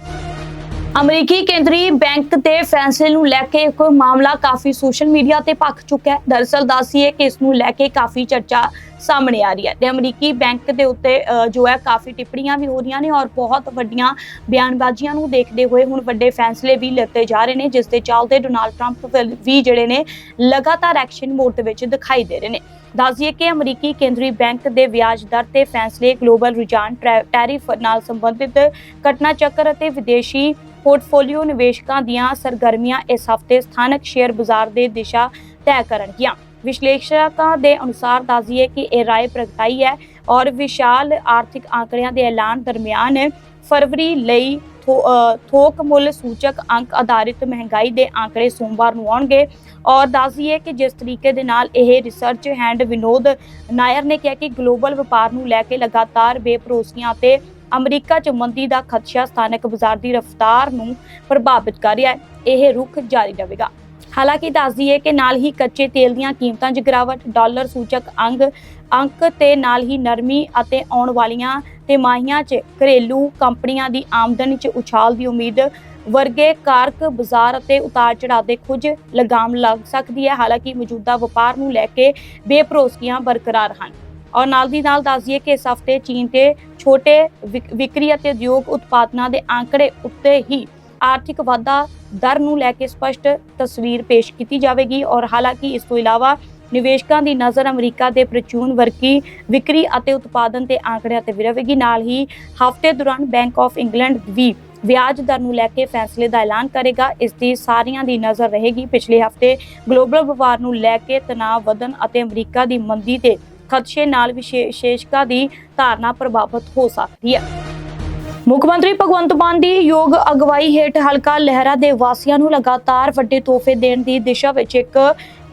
ਅਮਰੀਕੀ ਕੇਂਦਰੀ ਬੈਂਕ ਦੇ ਫੈਸਲੇ ਨੂੰ ਲੈ ਕੇ ਇੱਕ ਮਾਮਲਾ ਕਾਫੀ ਸੋਸ਼ਲ ਮੀਡੀਆ ਤੇ ਭਖ ਚੁੱਕਾ ਹੈ। ਦਰਅਸਲ ਦੱਸੀਏ ਕਿ ਇਸ ਨੂੰ ਲੈ ਕੇ ਕਾਫੀ ਚਰਚਾ ਸਾਹਮਣੇ ਆ ਰਹੀ ਹੈ ਤੇ ਅਮਰੀਕੀ ਬੈਂਕ ਦੇ ਉੱਤੇ ਜੋ ਹੈ ਕਾਫੀ ਟਿੱਪਣੀਆਂ ਵੀ ਹੋ ਰਹੀਆਂ ਨੇ ਔਰ ਬਹੁਤ ਵੱਡੀਆਂ ਬਿਆਨਬਾਜ਼ੀਆਂ ਨੂੰ ਦੇਖਦੇ ਹੋਏ ਹੁਣ ਵੱਡੇ ਫੈਸਲੇ ਵੀ ਲਿੱਤੇ ਜਾ ਰਹੇ ਨੇ, ਜਿਸ ਦੇ ਚੱਲਦੇ ਡੋਨਾਲਡ ਟਰੰਪ ਵੀ ਜਿਹੜੇ ਨੇ ਲਗਾਤਾਰ ਐਕਸ਼ਨ ਮੋਡ ਦੇ ਵਿੱਚ ਦਿਖਾਈ ਦੇ ਰਹੇ ਨੇ। ਦੱਸਦੀਏ ਕਿ ਅਮਰੀਕੀ ਕੇਂਦਰੀ ਬੈਂਕ ਦੇ ਵਿਆਜ ਦਰ ਤੇ ਫੈਸਲੇ ਗਲੋਬਲ ਰੁਝਾਨ ਟਰੈ- ਟੈਰਿਫ ਨਾਲ ਸੰਬੰਧਿਤ ਘਟਨਾ ਚੱਕਰ ਅਤੇ ਵਿਦੇਸ਼ੀ ਪੋਰਟਫੋਲੀਓ ਨਿਵੇਸ਼ਕਾਂ ਦੀਆਂ ਸਰਗਰਮੀਆਂ ਇਸ ਹਫ਼ਤੇ ਸਥਾਨਕ ਸ਼ੇਅਰ ਬਾਜ਼ਾਰ ਦੇ ਦਿਸ਼ਾ ਤੈਅ ਕਰਨਗੀਆਂ। ਵਿਸ਼ਲੇਸ਼ਕਾਂ ਦੇ ਅਨੁਸਾਰ ਦੱਸਦੀਏ ਕਿ ਇਹ ਰਾਏ ਪ੍ਰਗਟਾਈ ਹੈ ਔਰ ਵਿਸ਼ਾਲ ਆਰਥਿਕ ਆંકੜਿਆਂ ਦੇ ਐਲਾਨ ਦਰਮਿਆਨ ਫਰਵਰੀ ਲਈ ਥੋ- ਥੋਕ ਮੁੱਲ ਸੂਚਕ ਅੰਕ ਆਧਾਰਿਤ ਮਹਿੰਗਾਈ ਦੇ ਆંકੜੇ ਸੋਮਵਾਰ ਨੂੰ ਆਉਣਗੇ ਔਰ ਦੱਸਦੀਏ ਕਿ ਜਿਸ ਤਰੀਕੇ ਦੇ ਨਾਲ ਇਹ ਰਿਸਰਚ ਹੈਂਡ ਵਿਨੋਦ ਨਾਇਰ ਨੇ ਕਿਹਾ ਕਿ ਗਲੋਬਲ ਵਪਾਰ ਨੂੰ ਲੈ ਕੇ ਲਗਾਤਾਰ ਬੇਭਰੋਸੀਆਂ ਅਤੇ ਅਮਰੀਕਾ 'ਚ ਮੰਦੀ ਦਾ ਖਦਸ਼ਾ ਸਥਾਨਕ ਬਾਜ਼ਾਰ ਦੀ ਰਫ਼ਤਾਰ ਨੂੰ ਪ੍ਰਭਾਵਿਤ ਕਰ ਰਿਹਾ ਹੈ, ਇਹ ਰੁਖ ਜਾਰੀ ਰਹੇਗਾ ਹਾਲਾਂਕਿ ਦੱਸਦੀ ਹੈ ਕਿ ਨਾਲ ਹੀ ਕੱਚੇ ਤੇਲ ਦੀਆਂ ਕੀਮਤਾਂ 'ਚ ਗਿਰਾਵਟ ਡਾਲਰ ਸੂਚਕ ਅੰਗ, ਅੰਕ ਤੇ ਨਾਲ ਹੀ ਨਰਮੀ ਅਤੇ ਆਉਣ ਵਾਲੀਆਂ ਤਿਮਾਹੀਆਂ 'ਚ ਘਰੇਲੂ ਕੰਪਨੀਆਂ ਦੀ ਆਮਦਨੀ 'ਚ ਉਛਾਲ ਦੀ ਉਮੀਦ, ਵਰਗੇ ਕਾਰਕ ਬਾਜ਼ਾਰ ਅਤੇ ਉਤਾਰ ਚੜਾਅ ਦੇ ਕੁਝ ਲਗਾਮ ਲੱਗ ਸਕਦੀ ਹੈ। ਹਾਲਾਂਕਿ ਮੌਜੂਦਾ ਵਪਾਰ ਨੂੰ ਲੈ ਕੇ ਬੇਭਰੋਸੀਆਂ ਬਰਕਰਾਰ ਹਨ। ਔਰ ਨਾਲ ਦੀ ਨਾਲ ਦੱਸ ਦਈਏ ਕਿ ਇਸ ਹਫ਼ਤੇ ਚੀਨ ਤੇ ਛੋਟੇ ਵਿਕ- ਵਿਕਰੀ ਅਤੇ ਉਦਯੋਗ ਉਤਪਾਦਨਾਂ ਦੇ ਆંકੜੇ ਉੱਤੇ ਹੀ ਆਰਥਿਕ ਵਾਧਾ ਦਰ ਨੂੰ ਲੈ ਕੇ ਸਪਸ਼ਟ ਤਸਵੀਰ ਪੇਸ਼ ਕੀਤੀ ਜਾਵੇਗੀ ਔਰ ਹਾਲਾਂਕਿ ਇਸ ਤੋਂ ਇਲਾਵਾ ਨਿਵੇਸ਼ਕਾਂ ਦੀ ਨਜ਼ਰ ਅਮਰੀਕਾ ਦੇ ਪ੍ਰਚੂਨ ਵਰਗੀ ਵਿਕਰੀ ਅਤੇ ਉਤਪਾਦਨ ਤੇ ਆંકੜਿਆਂ ਤੇ ਵੀ ਰਹੇਗੀ। ਨਾਲ ਹੀ ਹਫ਼ਤੇ ਦੌਰਾਨ ਬੈਂਕ ਆਫ ਇੰਗਲੈਂਡ ਵੀ ਵਿਆਜ ਦਰ ਨੂੰ ਲੈ ਕੇ ਫੈਸਲੇ ਦਾ ਐਲਾਨ ਕਰੇਗਾ। ਇਸ ਦੀ ਸਾਰਿਆਂ ਦੀ ਨਜ਼ਰ ਰਹੇਗੀ। ਪਿਛਲੇ ਹਫ਼ਤੇ ਗਲੋਬਲ ਵਪਾਰ ਨੂੰ ਲੈ ਕੇ ਤਣਾਅ ਵਧਣ ਅਤੇ ਅਮਰੀਕਾ ਦੀ ਮੰਦੀ ਦੇ ਖਦਸ਼ੇ ਨਾਲ ਵਿਸ਼ੇਸ਼ਕਾਂ ਦੀ ਧਾਰਨਾ ਪ੍ਰਭਾਵਿਤ ਹੋ ਸਕਦੀ ਹੈ। ਮੁੱਖ ਮੰਤਰੀ ਭਗਵੰਤ ਮਾਨ ਦੀ ਯੋਗ ਅਗਵਾਈ ਹੇਠ ਹਲਕਾ ਲਹਿਰਾ ਦੇ ਵਾਸੀਆਂ ਨੂੰ ਲਗਾਤਾਰ ਵੱਡੇ ਤੋਹਫੇ ਦੇਣ ਦੀ ਦਿਸ਼ਾ ਵਿੱਚ ਇੱਕ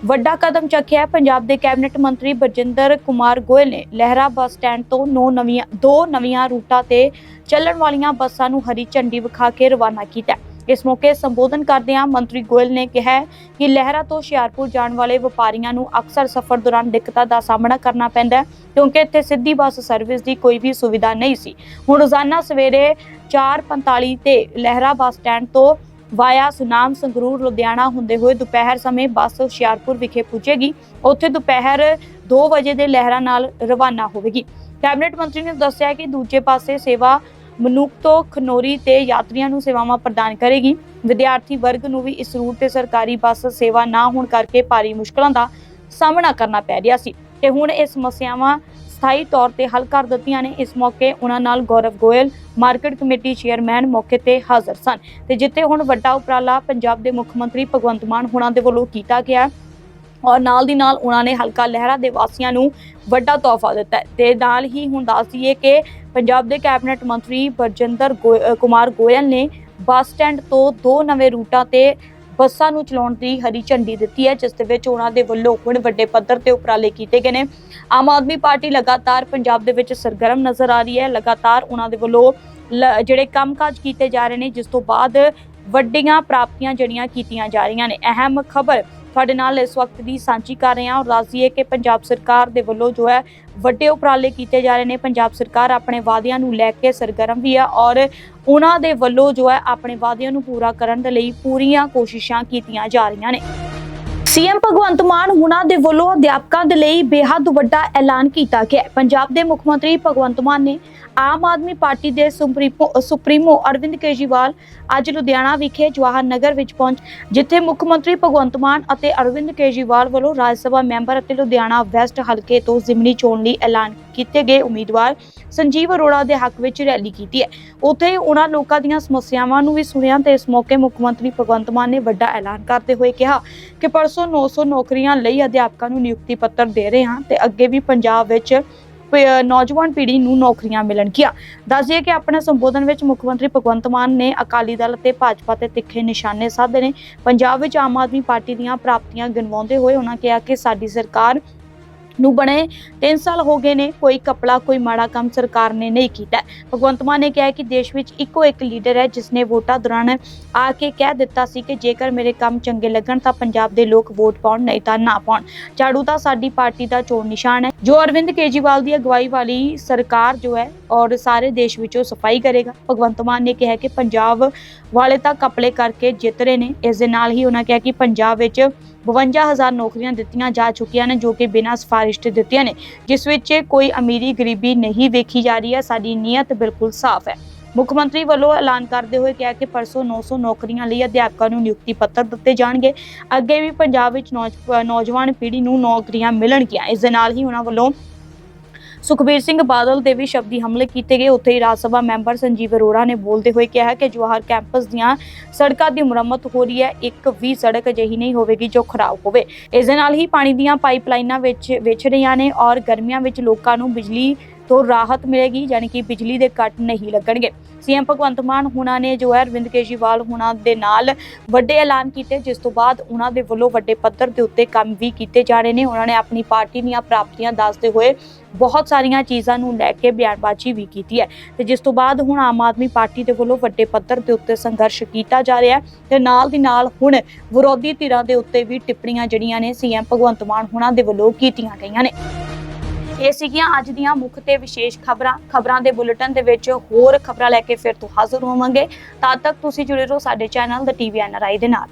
ਵੱਡਾ ਕਦਮ ਚੱਕਿਆ ਪੰਜਾਬ ਦੇ ਕੈਬਨਿਟ ਮੰਤਰੀ ਬਰਜਿੰਦਰ ਕੁਮਾਰ ਗੋਇਲ ਨੇ ਲਹਿਰਾ ਬੱਸ ਸਟੈਂਡ ਤੋਂ ਨੌ ਨਵੀਆਂ ਦੋ ਨਵੀਆਂ ਰੂਟਾਂ ਤੇ ਚੱਲਣ ਵਾਲੀਆਂ ਬੱਸਾਂ ਨੂੰ ਹਰੀ ਝੰਡੀ ਵਿਖਾ ਕੇ ਰਵਾਨਾ ਕੀਤਾ ਇਸ ਮੌਕੇ ਸੰਬੋਧਨ ਕਰਦਿਆਂ ਮੰਤਰੀ ਗੋਇਲ ਨੇ ਕਿਹਾ ਕਿ ਲਹਿਰਾ ਤੋਂ ਹੁਸ਼ਿਆਰਪੁਰ ਜਾਣ ਵਾਲੇ ਵਪਾਰੀਆਂ ਨੂੰ ਅਕਸਰ ਸਫ਼ਰ ਦੌਰਾਨ ਦਿੱਕਤਾਂ ਦਾ ਸਾਹਮਣਾ ਕਰਨਾ ਪੈਂਦਾ ਹੈ, ਕਿਉਂਕਿ ਇੱਥੇ ਸਿੱਧੀ ਬੱਸ ਸਰਵਿਸ ਦੀ ਕੋਈ ਵੀ ਸੁਵਿਧਾ ਨਹੀਂ ਸੀ। ਹੁਣ ਰੋਜ਼ਾਨਾ ਸਵੇਰੇ 4:45 ਤੇ ਲਹਿਰਾ ਬੱਸ ਸਟੈਂਡ ਤੋਂ ਵਾਇਆ ਸੁਨਾਮ ਸੰਗਰੂਰ, ਲੁਧਿਆਣਾ ਹੁੰਦੇ ਹੋਏ ਦੁਪਹਿਰ ਸਮੇਂ ਬੱਸ ਹੁਸ਼ਿਆਰਪੁਰ ਵਿਖੇ ਪਹੁੰਚੇਗੀ ਉੱਥੇ ਦੁਪਹਿਰ 2 ਵਜੇ ਦੇ ਲਹਿਰਾ ਨਾਲ ਰਵਾਨਾ ਹੋਵੇਗੀ। ਕੈਬਨਿਟ ਮੰਤਰੀ ਨੇ ਦੱਸਿਆ ਕਿ ਦੂਜੇ ਪਾਸੇ ਸੇਵਾ ਮਨੁੱਖ ਤੋਂ ਖਨੋਰੀ ਤੇ ਯਾਤਰੀਆਂ ਨੂੰ ਸੇਵਾਵਾਂ ਪ੍ਰਦਾਨ ਕਰੇਗੀ। ਵਿਦਿਆਰਥੀ ਵਰਗ ਨੂੰ ਵੀ ਇਸ ਰੂਟ ਤੇ ਸਰਕਾਰੀ ਬੱਸ ਸੇਵਾ ਨਾ ਹੋਣ ਕਰਕੇ ਭਾਰੀ ਮੁਸ਼ਕਲਾਂ ਦਾ ਸਾਹਮਣਾ ਕਰਨਾ ਪੈ ਰਿਹਾ ਸੀ। ਤੇ ਹੁਣ ਇਹ ਸਮੱਸਿਆਵਾਂ ਸਥਾਈ ਤੌਰ ਤੇ ਹੱਲ ਕਰ ਦਿੱਤੀਆਂ ਨੇ। ਇਸ ਮੌਕੇ ਉਹਨਾਂ ਨਾਲ Gaurav Goyal, market committee chairman ਮੌਕੇ ਤੇ ਹਾਜ਼ਰ ਸਨ। ਤੇ ਜਿੱਥੇ ਹੁਣ ਵੱਡਾ ਉਪਰਾਲਾ ਪੰਜਾਬ ਦੇ ਮੁੱਖ ਮੰਤਰੀ ਭਗਵੰਤ ਮਾਨ ਹੁਣਾਂ ਦੇ ਵੱਲੋਂ ਕੀਤਾ ਗਿਆ ਔਰ ਨਾਲ ਦੀ ਨਾਲ ਉਹਨਾਂ ਨੇ ਹਲਕਾ ਲਹਿਰਾ ਦੇ ਵਾਸੀਆਂ ਨੂੰ ਵੱਡਾ ਤੋਹਫਾ ਦਿੱਤਾ ਤੇ ਨਾਲ ਹੀ ਹੁਣ ਦੱਸ ਦਈਏ ਕਿ ਪੰਜਾਬ ਦੇ ਕੈਬਨਿਟ ਮੰਤਰੀ ਬਰਜਿੰਦਰ ਗੋ- ਕੁਮਾਰ ਗੋਇਲ ਨੇ ਬੱਸ ਸਟੈਂਡ ਤੋਂ ਦੋ ਨਵੇਂ ਰੂਟਾਂ ਤੇ ਬੱਸਾਂ ਨੂੰ ਚਲਾਉਣ ਦੀ ਹਰੀ ਝੰਡੀ ਦਿੱਤੀ ਹੈ, ਜਿਸ ਦੇ ਵਿੱਚ ਉਹਨਾਂ ਦੇ ਵੱਲੋਂ ਹੁਣ ਵੱਡੇ ਪੱਧਰ ਤੇ ਉਪਰਾਲੇ ਕੀਤੇ ਗਏ ਨੇ। ਆਮ ਆਦਮੀ ਪਾਰਟੀ ਲਗਾਤਾਰ ਪੰਜਾਬ ਦੇ ਵਿੱਚ ਸਰਗਰਮ ਨਜ਼ਰ ਆ ਰਹੀ ਹੈ। ਲਗਾਤਾਰ ਉਹਨਾਂ ਦੇ ਵੱਲੋਂ ਲ- ਜਿਹੜੇ ਕੰਮਕਾਜ ਕੀਤੇ ਜਾ ਰਹੇ ਨੇ, ਜਿਸ ਤੋਂ ਬਾਅਦ ਵੱਡੀਆਂ ਪ੍ਰਾਪਤੀਆਂ ਜਿਹੜੀਆਂ ਕੀਤੀਆਂ ਜਾ ਰਹੀਆਂ ਨੇ। ਅਹਿਮ ਖਬਰ ਤੁਹਾਡੇ ਨਾਲ ਇਸ ਵਕਤ ਦੀ ਸਾਂਝੀ ਕਰ ਰਹੇ ਹਾਂ ਔਰ ਦੱਸ ਦਈਏ ਕਿ ਪੰਜਾਬ ਸਰਕਾਰ ਦੇ ਵੱਲੋਂ ਜੋ ਹੈ ਵੱਡੇ ਉਪਰਾਲੇ ਕੀਤੇ ਜਾ ਰਹੇ ਨੇ। ਪੰਜਾਬ ਸਰਕਾਰ ਆਪਣੇ ਵਾਅਦਿਆਂ ਨੂੰ ਲੈ ਕੇ ਸਰਗਰਮ ਵੀ ਹੈ ਔਰ ਉਹਨਾਂ ਦੇ ਵੱਲੋਂ ਜੋ ਹੈ ਆਪਣੇ ਵਾਅਦਿਆਂ ਨੂੰ ਪੂਰਾ ਕਰਨ ਦੇ ਲਈ ਪੂਰੀਆਂ ਕੋਸ਼ਿਸ਼ਾਂ ਕੀਤੀਆਂ ਜਾ ਰਹੀਆਂ ਨੇ। ਸੀਐਮ ਭਗਵੰਤ ਮਾਨ ਹੁਣਾਂ ਦੇ ਵੱਲੋਂ ਅਧਿਆਪਕਾਂ ਦੇ ਲਈ ਬੇਹੱਦ ਵੱਡਾ ਐਲਾਨ ਕੀਤਾ ਗਿਆ ਹੈ। ਪੰਜਾਬ ਦੇ ਮੁੱਖ ਮੰਤਰੀ ਭਗਵੰਤ ਮਾਨ ਨੇ ਆਮ ਆਦਮੀ ਪਾਰਟੀ ਦੇ ਸੁਪਰੀਮੋ ਸੁਪਰੀਮੋ ਅਰਵਿੰਦ ਕੇਜਰੀਵਾਲ ਅੱਜ ਲੁਧਿਆਣਾ ਵਿਖੇ ਜਵਾਹਰ ਨਗਰ ਵਿੱਚ ਪਹੁੰਚ ਜਿੱਥੇ ਮੁੱਖ ਮੰਤਰੀ ਭਗਵੰਤ ਮਾਨ ਅਤੇ ਅਰਵਿੰਦ ਕੇਜਰੀਵਾਲ ਵੱਲੋਂ ਰਾਜ ਸਭਾ ਮੈਂਬਰ ਅਤੇ ਲੁਧਿਆਣਾ ਵੈਸਟ ਹਲਕੇ ਤੋਂ ਜ਼ਿਮਨੀ ਚੋਣ ਲਈ ਐਲਾਨ ਕੀਤੇ ਗਏ ਉਮੀਦਵਾਰ ਸੰਜੀਵ ਅਰੋੜਾ ਦੇ ਹੱਕ ਵਿੱਚ ਰੈਲੀ ਕੀਤੀ ਹੈ ਉੱਥੇ ਉਹਨਾਂ ਲੋਕਾਂ ਦੀਆਂ ਸਮੱਸਿਆਵਾਂ ਨੂੰ ਵੀ ਸੁਣਿਆ ਤੇ ਇਸ ਮੌਕੇ ਮੁੱਖ ਮੰਤਰੀ ਭਗਵੰਤ ਮਾਨ ਨੇ ਵੱਡਾ ਐਲਾਨ ਕਰਦੇ ਹੋਏ ਕਿਹਾ ਕਿ ਪਰਸੋਂ 900 ਨੌਕਰੀਆਂ ਲਈ ਅਧਿਆਪਕਾਂ ਨੂੰ ਨਿਯੁਕਤੀ ਪੱਤਰ ਦੇ ਰਹੇ ਹਾਂ ਤੇ ਅੱਗੇ ਵੀ ਪੰਜਾਬ ਵਿੱਚ ਨੌਜਵਾਨ ਪੀੜ੍ਹੀ ਨੂੰ ਨੌਕਰੀਆਂ ਮਿਲਣਗੀਆਂ। ਦੱਸਦੀਏ ਕਿ ਆਪਣੇ ਸੰਬੋਧਨ ਵਿੱਚ ਮੁੱਖ ਮੰਤਰੀ ਭਗਵੰਤ ਮਾਨ ਨੇ ਅਕਾਲੀ ਦਲ ਤੇ ਭਾਜਪਾ ਤੇ ਤਿੱਖੇ ਨਿਸ਼ਾਨੇ ਸਾਧੇ ਨੇ। ਪੰਜਾਬ ਵਿੱਚ ਆਮ ਆਦਮੀ ਪਾਰਟੀ ਦੀਆਂ ਪ੍ਰਾਪਤੀਆਂ ਗਿਣਵਾਉਂਦੇ ਹੋਏ ਉਹਨਾਂ ਕਿਹਾ ਕਿ ਸਾਡੀ ਸਰਕਾਰ ਨੂੰ ਬਣੇ। 3 ਸਾਲ ਹੋ ਗਏ ਨੇ, ਕੋਈ ਕਪੜਾ, ਕੋਈ ਮਾੜਾ ਕੰਮ ਸਰਕਾਰ ਨੇ ਨਹੀਂ ਕੀਤਾ। ਭਗਵੰਤ ਮਾਨ ਨੇ ਕਿਹਾ ਕਿ ਦੇਸ਼ ਵਿੱਚ ਇੱਕੋ ਇੱਕ ਲੀਡਰ ਹੈ ਜਿਸ ਨੇ ਵੋਟਾਂ ਦੌਰਾਨ ਆ ਕੇ ਕਹਿ ਦਿੱਤਾ ਸੀ ਕਿ ਜੇਕਰ ਮੇਰੇ ਕੰਮ ਚੰਗੇ ਲੱਗਣ ਤਾਂ ਪੰਜਾਬ ਦੇ ਲੋਕ ਵੋਟ ਪਾਉਣ, ਨਹੀਂ ਤਾਂ ਨਾ ਪਾਉਣ। ਝਾੜੂ ਤਾਂ ਸਾਡੀ ਪਾਰਟੀ ਦਾ ਚੋਣ ਨਿਸ਼ਾਨ ਹੈ। ਜੋ ਅਰਵਿੰਦ ਕੇਜਰੀਵਾਲ ਦੀ ਅਗਵਾਈ ਵਾਲੀ ਸਰਕਾਰ ਜੋ ਹੈ ਔਰ ਸਾਰੇ ਦੇਸ਼ ਵਿੱਚੋਂ ਸਫ਼ਾਈ ਕਰੇਗਾ। ਭਗਵੰਤ ਮਾਨ ਨੇ ਕਿਹਾ ਕਿ ਪੰਜਾਬ ਵਾਲੇ ਤਾਂ ਕਪੜੇ ਕਰਕੇ ਜਿੱਤ ਰਹੇ ਨੇ। ਇਸ ਦੇ ਨਾਲ ਹੀ ਉਹਨਾਂ ਕਿਹਾ ਕਿ ਪੰਜਾਬ ਵਿੱਚ 52000 ਨੌਕਰੀਆਂ ਦਿੱਤੀਆਂ ਜਾ ਚੁੱਕੀਆਂ ਨੇ ਜੋ ਕਿ ਬਿਨਾਂ ਸਿਫਾਰਿਸ਼ ਤੇ ਦਿੱਤੀਆਂ ਨੇ, ਜਿਸ ਵਿੱਚ ਕੋਈ ਅਮੀਰੀ ਗਰੀਬੀ ਨਹੀਂ ਵੇਖੀ ਜਾ ਰਹੀ ਹੈ, ਸਾਡੀ ਨੀਅਤ ਬਿਲਕੁਲ ਸਾਫ਼ ਹੈ। ਮੁੱਖ ਮੰਤਰੀ ਵੱਲੋਂ ਐਲਾਨ ਕਰਦੇ ਹੋਏ ਕਿਹਾ ਕਿ ਪਰਸੋਂ 900 ਨੌਕਰੀਆਂ ਲਈ ਅਧਿਆਪਕਾਂ ਨੂੰ ਨਿਯੁਕਤੀ ਪੱਤਰ ਦਿੱਤੇ ਜਾਣਗੇ। ਅੱਗੇ ਵੀ ਪੰਜਾਬ ਵਿੱਚ ਨੌਜ- ਨੌਜਵਾਨ ਪੀੜ੍ਹੀ ਨੂੰ ਨੌਕਰੀਆਂ ਮਿਲਣਗੀਆਂ। ਇਸ ਦੇ ਨਾਲ ਹੀ ਉਹਨਾਂ ਵੱਲੋਂ ਸੁਖਬੀਰ ਸਿੰਘ ਬਾਦਲ ਦੇ ਵੀ ਸ਼ਬਦੀ ਹਮਲੇ ਕੀਤੇ ਗਏ। ਉੱਥੇ ਹੀ ਰਾਜ ਸਭਾ ਮੈਂਬਰ ਸੰਜੀਵ ਅਰੋੜਾ ਨੇ ਬੋਲਦੇ ਹੋਏ ਕਿਹਾ ਹੈ ਕਿ ਜਵਾਹਰ ਕੈਂਪਸ ਦੀਆਂ ਸੜਕਾਂ ਦੀ ਮੁਰੰਮਤ ਹੋ ਰਹੀ ਹੈ। ਇੱਕ ਵੀ ਸੜਕ ਅਜਿਹੀ ਨਹੀਂ ਹੋਵੇਗੀ ਜੋ ਖਰਾਬ ਹੋਵੇ। ਇਸ ਦੇ ਨਾਲ ਹੀ ਪਾਣੀ ਦੀਆਂ ਪਾਈਪਲਾਈਨਾਂ ਵਿੱਚ ਵਿਛ ਰਹੀਆਂ ਨੇ ਔਰ ਗਰਮੀਆਂ ਵਿੱਚ ਲੋਕਾਂ ਨੂੰ ਬਿਜਲੀ ਤੋਂ ਰਾਹਤ ਮਿਲੇਗੀ, ਯਾਨੀ ਕਿ ਬਿਜਲੀ ਦੇ ਕੱਟ ਨਹੀਂ ਲੱਗਣਗੇ। ਸੀਐਮ ਭਗਵੰਤ ਮਾਨ ਹੁਣਾਂ ਨੇ ਜੋ ਹੈ ਅਰਵਿੰਦ ਕੇਜਰੀਵਾਲ ਹੁਣਾਂ ਦੇ ਨਾਲ ਵੱਡੇ ਐਲਾਨ ਕੀਤੇ, ਜਿਸ ਤੋਂ ਬਾਅਦ ਉਹਨਾਂ ਦੇ ਵੱਲੋਂ ਵੱਡੇ ਪੱਧਰ ਦੇ ਉੱਤੇ ਕੰਮ ਵੀ ਕੀਤੇ ਜਾਣੇ ਨੇ। ਉਹਨਾਂ ਨੇ ਆਪਣੀ ਪਾਰਟੀ ਦੀਆਂ ਪ੍ਰਾਪਤੀਆਂ ਦੱਸਦੇ ਹੋਏ ਬਹੁਤ ਸਾਰੀਆਂ ਚੀਜ਼ਾਂ ਨੂੰ ਲੈ ਕੇ ਬਿਆਨਬਾਜ਼ੀ ਵੀ ਕੀਤੀ ਹੈ। ਤੇ ਜਿਸ ਤੋਂ ਬਾਅਦ ਹੁਣ ਆਮ ਆਦਮੀ ਪਾਰਟੀ ਦੇ ਵੱਲੋਂ ਵੱਡੇ ਪੱਧਰ ਦੇ ਉੱਤੇ ਸੰਘਰਸ਼ ਕੀਤਾ ਜਾ ਰਿਹਾ ਹੈ। ਤੇ ਨਾਲ ਦੀ ਨਾਲ ਹੁਣ ਵਿਰੋਧੀ ਧਿਰਾਂ ਦੇ ਉੱਤੇ ਵੀ ਟਿੱਪਣੀਆਂ ਜਿਹੜੀਆਂ ਨੇ, ਸੀਐਮ ਭਗਵੰਤ ਮਾਨ ਹੁਣਾਂ ਦੇ ਵੱਲੋਂ ਕੀਤੀਆਂ ਗਈਆਂ ਨੇ। ਇਹ ਸੀਗੀਆਂ ਅੱਜ ਦੀਆਂ ਮੁੱਖ ਤੇ ਵਿਸ਼ੇਸ਼ ਖਬਰਾਂ। ਖਬਰਾਂ ਦੇ ਬੁਲੇਟਿਨ ਦੇ ਵਿੱਚ ਹੋਰ ਖਬਰਾਂ ਲੈ ਕੇ ਫਿਰ ਤੋਂ ਹਾਜ਼ਰ ਹੋਵਾਂਗੇ। ਤਦ ਤੱਕ ਤੁਸੀਂ ਜੁੜੇ ਰਹੋ ਸਾਡੇ ਚੈਨਲ ਦ ਟੀਵੀ ਐਨਆਰਆਈ ਦੇ ਨਾਲ।